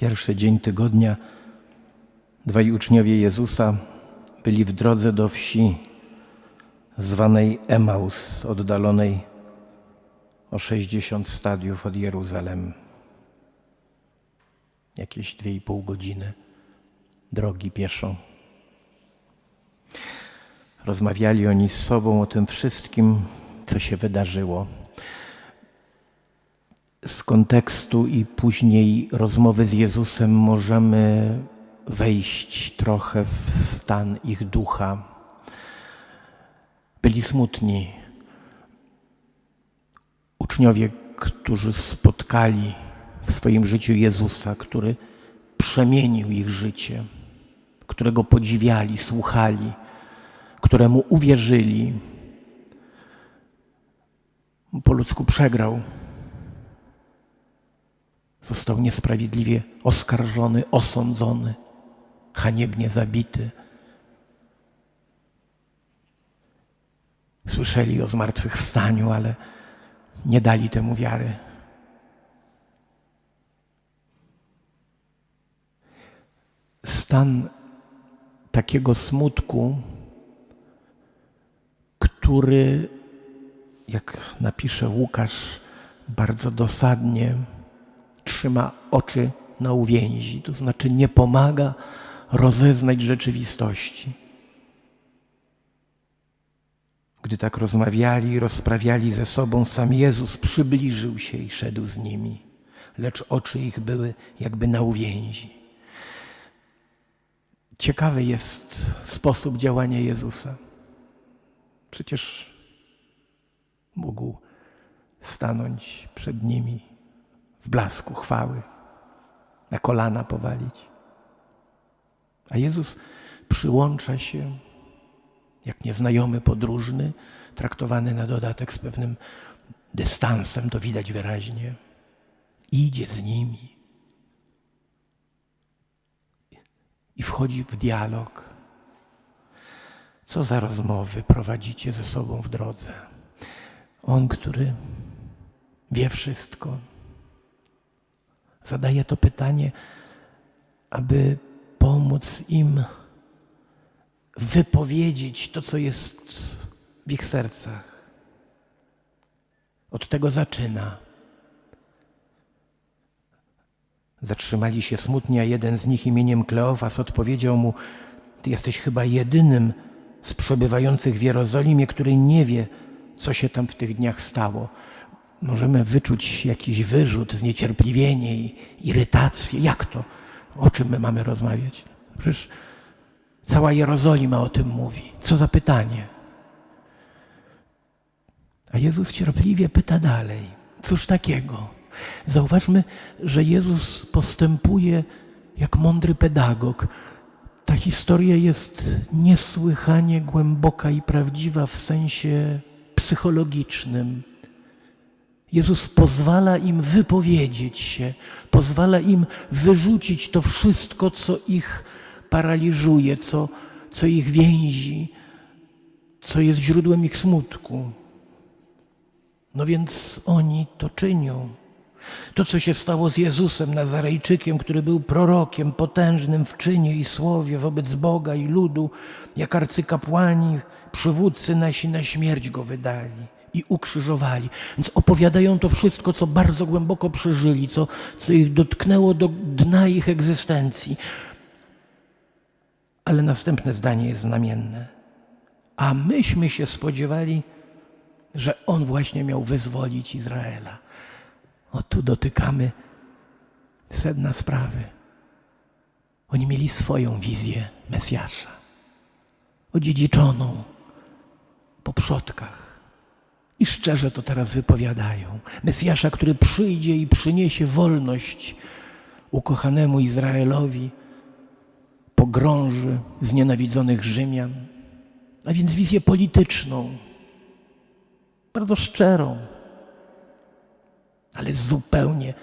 pierwszy dzień tygodnia dwaj uczniowie Jezusa byli w drodze do wsi zwanej Emaus, oddalonej o 60 stadiów od Jeruzalem. Jakieś dwie i pół godziny drogi pieszo. Rozmawiali oni z sobą o tym wszystkim, co się wydarzyło. Z kontekstu i później rozmowy z Jezusem możemy wejść trochę w stan ich ducha. Byli smutni. Uczniowie, którzy spotkali w swoim życiu Jezusa, który przemienił ich życie, którego podziwiali, słuchali, któremu uwierzyli, po ludzku przegrał. Został niesprawiedliwie oskarżony, osądzony, haniebnie zabity. Słyszeli o zmartwychwstaniu, ale nie dali temu wiary. Stan takiego smutku, który, jak napisze Łukasz bardzo dosadnie, trzyma oczy na uwięzi, to znaczy nie pomaga rozeznać rzeczywistości. Gdy tak rozmawiali i rozprawiali ze sobą, sam Jezus przybliżył się i szedł z nimi, lecz oczy ich były jakby na uwięzi. Ciekawy jest sposób działania Jezusa. Przecież mógł stanąć przed nimi w blasku chwały, na kolana powalić. A Jezus przyłącza się jak nieznajomy podróżny, traktowany na dodatek z pewnym dystansem, to widać wyraźnie. Idzie z nimi i wchodzi w dialog. Co za rozmowy prowadzicie ze sobą w drodze? On, który wie wszystko, zadaje to pytanie, aby pomóc im wypowiedzieć to, co jest w ich sercach. Od tego zaczyna. Zatrzymali się smutni, a jeden z nich imieniem Kleofas odpowiedział mu: Ty jesteś chyba jedynym z przebywających w Jerozolimie, który nie wie, co się tam w tych dniach stało. Możemy wyczuć jakiś wyrzut, zniecierpliwienie irytację. Jak to? O czym my mamy rozmawiać? Przecież cała Jerozolima o tym mówi. Co za pytanie? A Jezus cierpliwie pyta dalej. Cóż takiego? Zauważmy, że Jezus postępuje jak mądry pedagog. Ta historia jest niesłychanie głęboka i prawdziwa w sensie psychologicznym. Jezus pozwala im wypowiedzieć się, pozwala im wyrzucić to wszystko, co ich paraliżuje, co, co ich więzi, co jest źródłem ich smutku. No więc oni to czynią. To, co się stało z Jezusem Nazarejczykiem, który był prorokiem potężnym w czynie i słowie wobec Boga i ludu, jak arcykapłani, przywódcy nasi na śmierć go wydali i ukrzyżowali. Więc opowiadają to wszystko, co bardzo głęboko przeżyli, co, co ich dotknęło do dna ich egzystencji. Ale następne zdanie jest znamienne. A myśmy się spodziewali, że On właśnie miał wyzwolić Izraela. O tu dotykamy sedna sprawy. Oni mieli swoją wizję Mesjasza, odziedziczoną po przodkach. I szczerze to teraz wypowiadają. Mesjasza, który przyjdzie i przyniesie wolność ukochanemu Izraelowi, pogrąży znienawidzonych Rzymian, a więc wizję polityczną, bardzo szczerą, ale zupełnie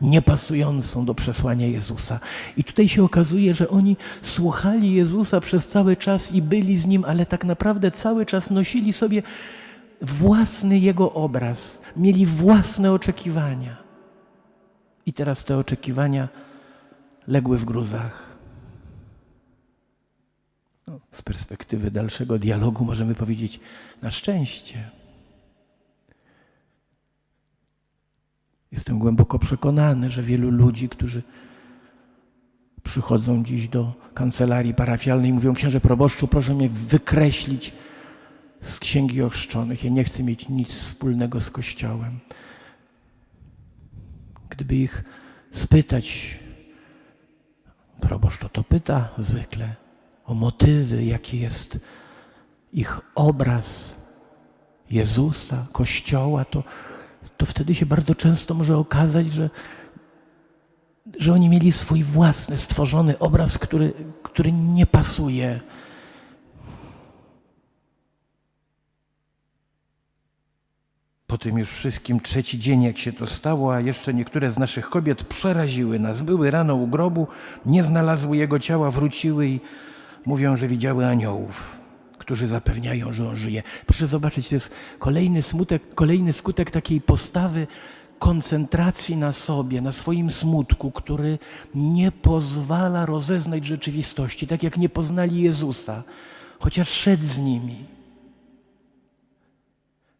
niepasującą do przesłania Jezusa. I tutaj się okazuje, że oni słuchali Jezusa przez cały czas i byli z Nim, ale tak naprawdę cały czas nosili sobie własny Jego obraz, mieli własne oczekiwania. I teraz te oczekiwania legły w gruzach. No, z perspektywy dalszego dialogu możemy powiedzieć na szczęście. Jestem głęboko przekonany, że wielu ludzi, którzy przychodzą dziś do kancelarii parafialnej mówią: Księże proboszczu, proszę mnie wykreślić z księgi ochrzczonych. Ja nie chcę mieć nic wspólnego z Kościołem. Gdyby ich spytać, proboszcz o to pyta zwykle, o motywy, jaki jest ich obraz Jezusa, Kościoła, to, to wtedy się bardzo często może okazać, że, że oni mieli swój własny, stworzony obraz, który, który nie pasuje. Po tym już wszystkim trzeci dzień, jak się to stało, a jeszcze niektóre z naszych kobiet przeraziły nas. Były rano u grobu, nie znalazły jego ciała, wróciły i mówią, że widziały aniołów, którzy zapewniają, że on żyje. Proszę zobaczyć, to jest kolejny smutek, kolejny skutek takiej postawy koncentracji na sobie, na swoim smutku, który nie pozwala rozeznać rzeczywistości, tak jak nie poznali Jezusa, chociaż szedł z nimi.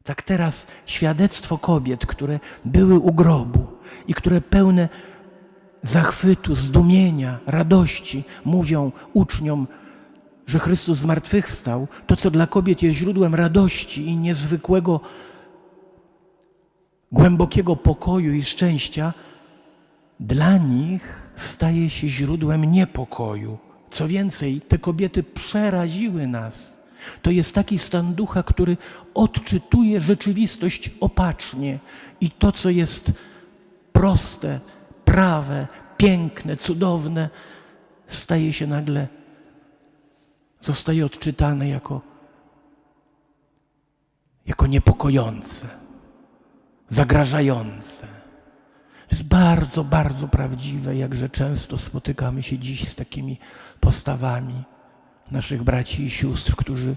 Tak teraz świadectwo kobiet, które były u grobu i które pełne zachwytu, zdumienia, radości mówią uczniom, że Chrystus zmartwychwstał, to co dla kobiet jest źródłem radości i niezwykłego, głębokiego pokoju i szczęścia, dla nich staje się źródłem niepokoju. Co więcej, te kobiety przeraziły nas. To jest taki stan ducha, który odczytuje rzeczywistość opacznie i to, co jest proste, prawe, piękne, cudowne, staje się nagle, zostaje odczytane jako, jako niepokojące, zagrażające. To jest bardzo, bardzo prawdziwe, jakże często spotykamy się dziś z takimi postawami naszych braci i sióstr, którzy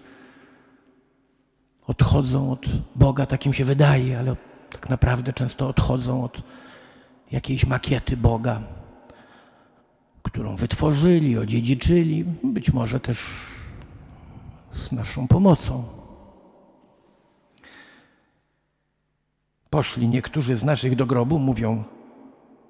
odchodzą od Boga, tak im się wydaje, ale tak naprawdę często odchodzą od jakiejś makiety Boga, którą wytworzyli, odziedziczyli, być może też z naszą pomocą. Poszli niektórzy z naszych do grobu, mówią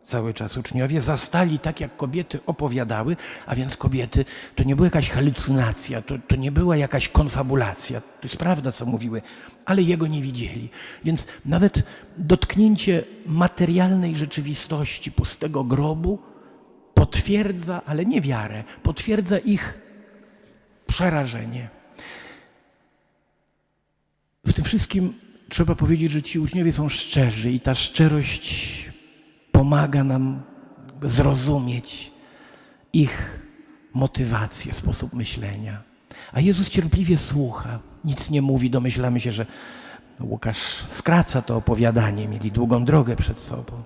cały czas uczniowie, zastali tak, jak kobiety opowiadały, A więc kobiety, to nie była jakaś halucynacja, to, to nie była jakaś konfabulacja, to jest prawda, co mówiły, ale jego nie widzieli. Więc nawet dotknięcie materialnej rzeczywistości pustego grobu potwierdza, ale nie wiarę, potwierdza ich przerażenie. W tym wszystkim trzeba powiedzieć, że ci uczniowie są szczerzy i ta szczerość pomaga nam zrozumieć ich motywację, sposób myślenia. A Jezus cierpliwie słucha, nic nie mówi, domyślamy się, że Łukasz skraca to opowiadanie, mieli długą drogę przed sobą.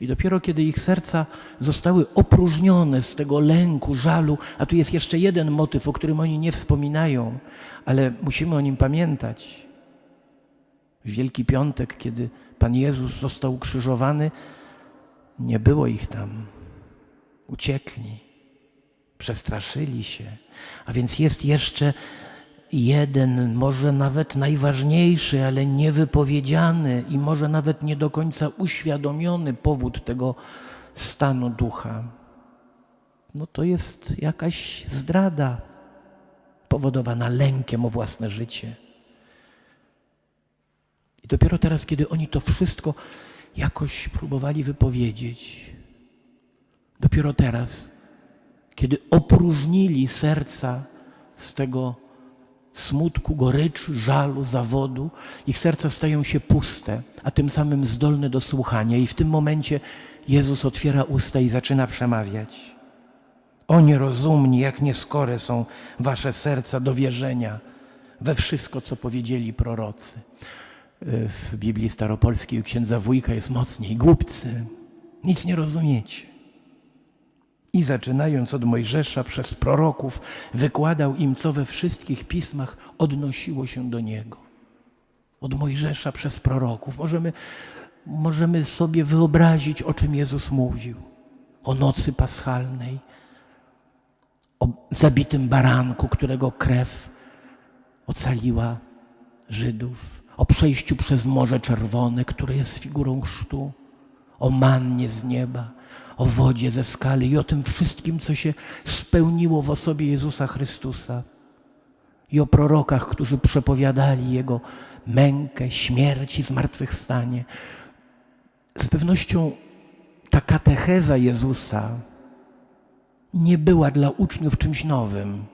I dopiero kiedy ich serca zostały opróżnione z tego lęku, żalu, a tu jest jeszcze jeden motyw, o którym oni nie wspominają, ale musimy o nim pamiętać. W Wielki Piątek, kiedy Pan Jezus został ukrzyżowany, nie było ich tam. Uciekli, przestraszyli się. A więc jest jeszcze jeden, może nawet najważniejszy, ale niewypowiedziany i może nawet nie do końca uświadomiony powód tego stanu ducha. No to jest jakaś zdrada powodowana lękiem o własne życie. I dopiero teraz, kiedy oni to wszystko jakoś próbowali wypowiedzieć, dopiero teraz, kiedy opróżnili serca z tego smutku, goryczy, żalu, zawodu, ich serca stają się puste, a tym samym zdolne do słuchania. I w tym momencie Jezus otwiera usta i zaczyna przemawiać. o nierozumni, jak nieskore są wasze serca do wierzenia we wszystko, co powiedzieli prorocy. W Biblii Staropolskiej u księdza Wójka jest mocniej. Głupcy, nic nie rozumiecie. I zaczynając od Mojżesza przez proroków, Wykładał im, co we wszystkich pismach odnosiło się do Niego. Od Mojżesza przez proroków. Możemy, możemy sobie wyobrazić, o czym Jezus mówił. o nocy paschalnej, o zabitym baranku, którego krew ocaliła Żydów, o przejściu przez Morze Czerwone, które jest figurą chrztu, o mannie z nieba, o wodzie ze skali i o tym wszystkim, co się spełniło w osobie Jezusa Chrystusa i o prorokach, którzy przepowiadali Jego mękę, śmierć i zmartwychwstanie. Z pewnością ta katecheza Jezusa nie była dla uczniów czymś nowym.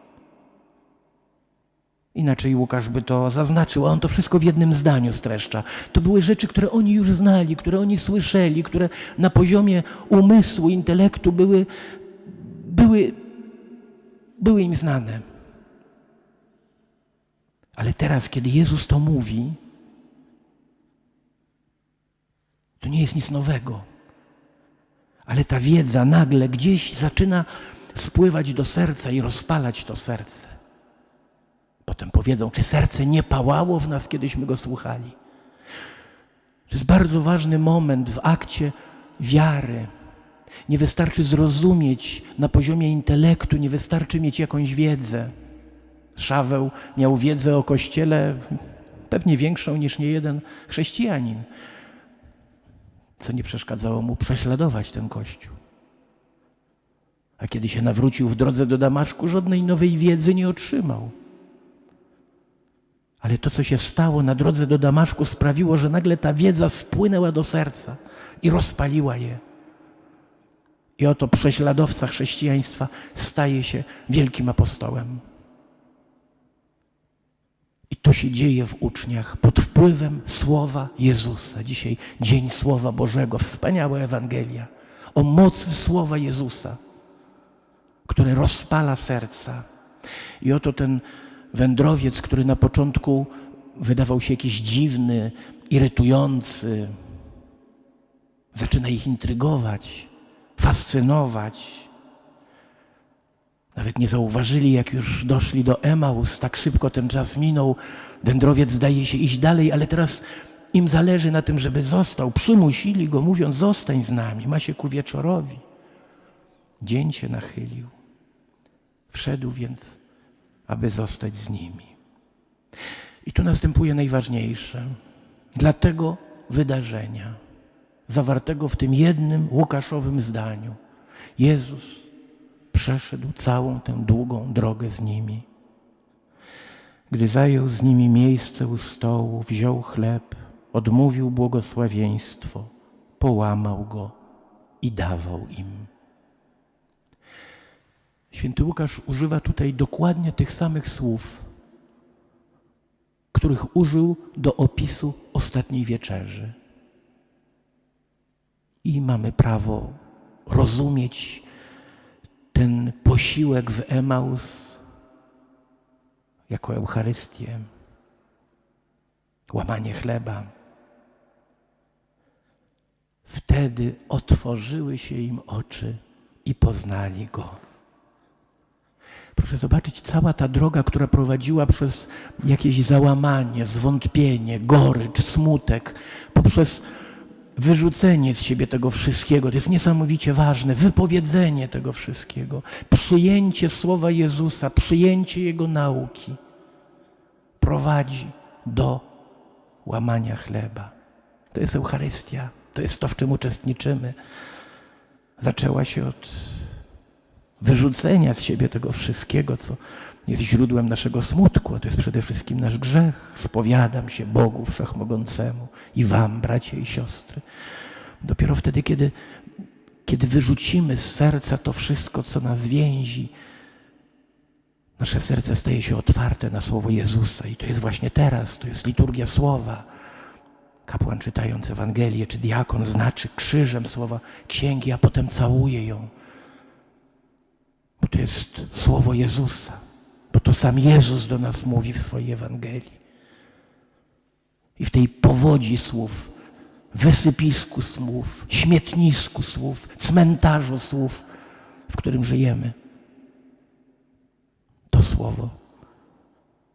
Inaczej Łukasz by to zaznaczył, a on to wszystko w jednym zdaniu streszcza. To były rzeczy, które oni już znali, które oni słyszeli, które na poziomie umysłu, intelektu były, były, były im znane. Ale teraz, kiedy Jezus to mówi, to nie jest nic nowego. Ale ta wiedza nagle gdzieś zaczyna spływać do serca i rozpalać to serce. Potem powiedzą, czy serce nie pałało w nas, kiedyśmy go słuchali. To jest bardzo ważny moment w akcie wiary. Nie wystarczy zrozumieć na poziomie intelektu, nie wystarczy mieć jakąś wiedzę. Szaweł miał wiedzę o Kościele pewnie większą niż niejeden chrześcijanin, co nie przeszkadzało mu prześladować ten Kościół. A kiedy się nawrócił w drodze do Damaszku, żadnej nowej wiedzy nie otrzymał. Ale to, co się stało na drodze do Damaszku, sprawiło, że nagle ta wiedza spłynęła do serca i rozpaliła je. I oto prześladowca chrześcijaństwa staje się wielkim apostołem. I to się dzieje w uczniach pod wpływem słowa Jezusa. Dzisiaj Dzień Słowa Bożego, wspaniała Ewangelia o mocy słowa Jezusa, które rozpala serca. I oto ten wędrowiec, który na początku wydawał się jakiś dziwny, irytujący, zaczyna ich intrygować, fascynować. Nawet nie zauważyli, jak już doszli do Emaus, tak szybko ten czas minął. Wędrowiec zdaje się iść dalej, ale teraz im zależy na tym, żeby został. Przymusili go, mówiąc: Zostań z nami, ma się ku wieczorowi. Dzień się nachylił. Wszedł więc, aby zostać z nimi. I tu następuje najważniejsze. Dla tego wydarzenia, zawartego w tym jednym Łukaszowym zdaniu, Jezus przeszedł całą tę długą drogę z nimi. Gdy zajął z nimi miejsce u stołu, wziął chleb, odmówił błogosławieństwo, połamał go i dawał im. Święty Łukasz używa tutaj dokładnie tych samych słów, których użył do opisu ostatniej wieczerzy. I mamy prawo rozumieć ten posiłek w Emaus jako Eucharystię, łamanie chleba. Wtedy otworzyły się im oczy i poznali Go. Proszę zobaczyć, cała ta droga, która prowadziła przez jakieś załamanie, zwątpienie, gorycz, smutek, poprzez wyrzucenie z siebie tego wszystkiego, to jest niesamowicie ważne, wypowiedzenie tego wszystkiego, przyjęcie słowa Jezusa, przyjęcie Jego nauki prowadzi do łamania chleba. To jest Eucharystia, to jest to, w czym uczestniczymy. Zaczęła się od wyrzucenia z siebie tego wszystkiego, co jest źródłem naszego smutku, a to jest przede wszystkim nasz grzech. Spowiadam się Bogu Wszechmogącemu i Wam, bracia i siostry. Dopiero wtedy, kiedy, kiedy wyrzucimy z serca to wszystko, co nas więzi, nasze serce staje się otwarte na Słowo Jezusa. I to jest właśnie teraz, to jest liturgia Słowa. Kapłan czytając Ewangelię, czy diakon znaczy krzyżem słowa księgi, a potem całuje ją. Bo to jest słowo Jezusa. Bo to sam Jezus do nas mówi w swojej Ewangelii. I w tej powodzi słów, wysypisku słów, śmietnisku słów, cmentarzu słów, w którym żyjemy, to słowo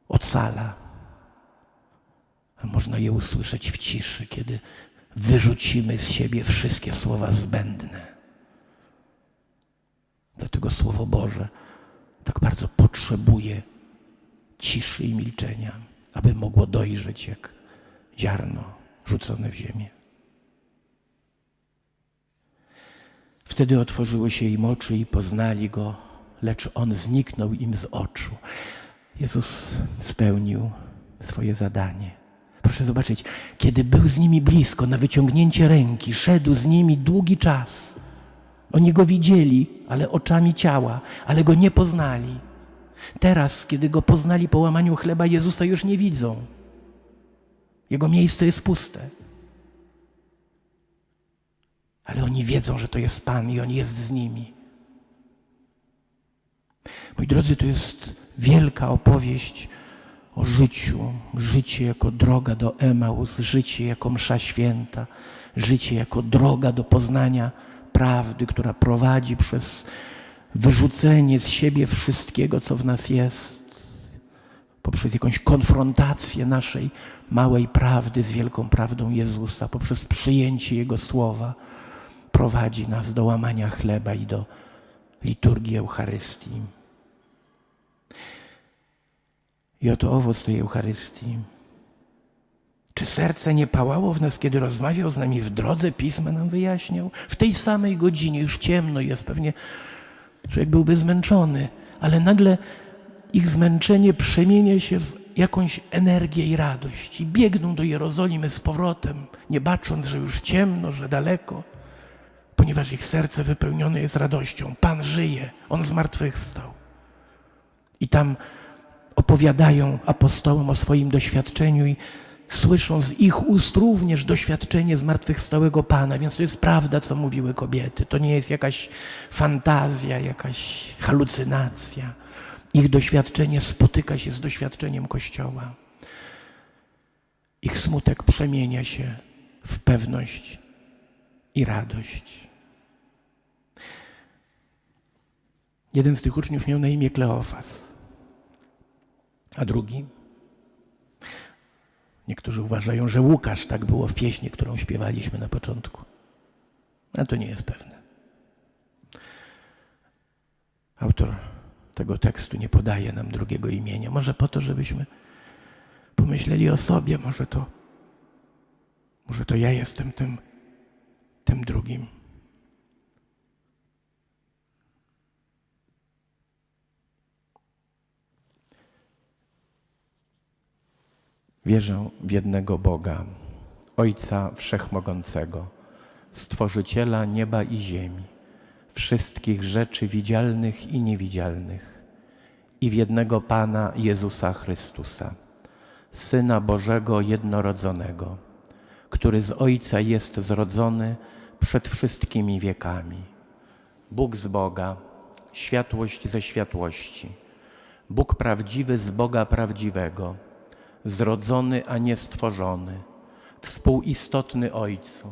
ocala. A można je usłyszeć w ciszy, kiedy wyrzucimy z siebie wszystkie słowa zbędne. Którego Słowo Boże tak bardzo potrzebuje ciszy i milczenia, aby mogło dojrzeć jak ziarno rzucone w ziemię. Wtedy otworzyły się im oczy i poznali go, lecz on zniknął im z oczu. Jezus spełnił swoje zadanie. Proszę zobaczyć, kiedy był z nimi blisko, na wyciągnięcie ręki, szedł z nimi długi czas. Oni go widzieli, ale oczami ciała, ale go nie poznali. Teraz, kiedy go poznali po łamaniu chleba, Jezusa już nie widzą. Jego miejsce jest puste. Ale oni wiedzą, że to jest Pan i On jest z nimi. Moi drodzy, to jest wielka opowieść o życiu. Życie jako droga do Emaus, życie jako msza święta, życie jako droga do poznania prawdy, która prowadzi przez wyrzucenie z siebie wszystkiego, co w nas jest, poprzez jakąś konfrontację naszej małej prawdy z wielką prawdą Jezusa, poprzez przyjęcie Jego słowa, prowadzi nas do łamania chleba i do liturgii Eucharystii. I oto owoc tej Eucharystii. Czy serce nie pałało w nas, kiedy rozmawiał z nami w drodze, pisma nam wyjaśniał? W tej samej godzinie, już ciemno jest, pewnie człowiek byłby zmęczony, ale nagle ich zmęczenie przemienia się w jakąś energię i radość. I biegną do Jerozolimy z powrotem, nie bacząc, że już ciemno, że daleko, ponieważ ich serce wypełnione jest radością. Pan żyje, On zmartwychwstał. I tam opowiadają apostołom o swoim doświadczeniu i słyszą z ich ust również doświadczenie zmartwychwstałego Pana, więc to jest prawda, co mówiły kobiety. To nie jest jakaś fantazja, jakaś halucynacja. Ich doświadczenie spotyka się z doświadczeniem Kościoła. Ich smutek przemienia się w pewność i radość. Jeden z tych uczniów miał na imię Kleofas, a drugi Niektórzy uważają, że Łukasz tak było w pieśni, którą śpiewaliśmy na początku. A to nie jest pewne. Autor tego tekstu nie podaje nam drugiego imienia. Może po to, żebyśmy pomyśleli o sobie. Może to, może to ja jestem tym, tym drugim. Wierzę w jednego Boga, Ojca Wszechmogącego, Stworzyciela nieba i ziemi, wszystkich rzeczy widzialnych i niewidzialnych, i w jednego Pana Jezusa Chrystusa, Syna Bożego jednorodzonego, który z Ojca jest zrodzony przed wszystkimi wiekami. Bóg z Boga, światłość ze światłości, Bóg prawdziwy z Boga prawdziwego, zrodzony, a nie stworzony, współistotny Ojcu,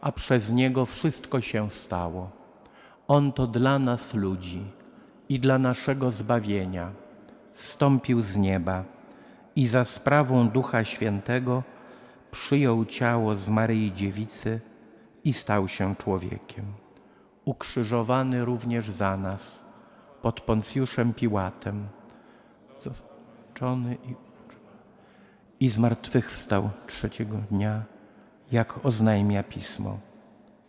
a przez Niego wszystko się stało. On to dla nas ludzi i dla naszego zbawienia stąpił z nieba i za sprawą Ducha Świętego przyjął ciało z Maryi Dziewicy i stał się człowiekiem. Ukrzyżowany również za nas pod Poncjuszem Piłatem, zaskoczony i i zmartwychwstał trzeciego dnia, jak oznajmia Pismo,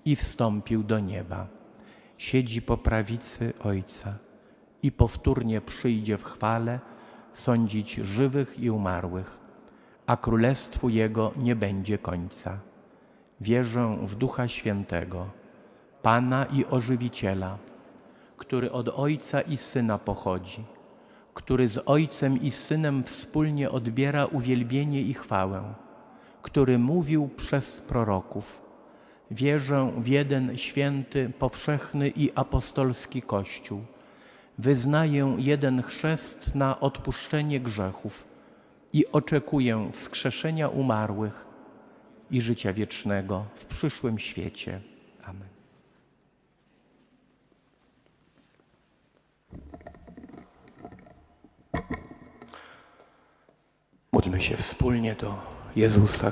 i wstąpił do nieba. Siedzi po prawicy Ojca i powtórnie przyjdzie w chwale sądzić żywych i umarłych, a królestwu Jego nie będzie końca. Wierzę w Ducha Świętego, Pana i Ożywiciela, który od Ojca i Syna pochodzi który z Ojcem i Synem wspólnie odbiera uwielbienie i chwałę, który mówił przez proroków. Wierzę w jeden święty, powszechny i apostolski Kościół. Wyznaję jeden chrzest na odpuszczenie grzechów i oczekuję wskrzeszenia umarłych i życia wiecznego w przyszłym świecie. Amen. Módlmy się wspólnie do Jezusa,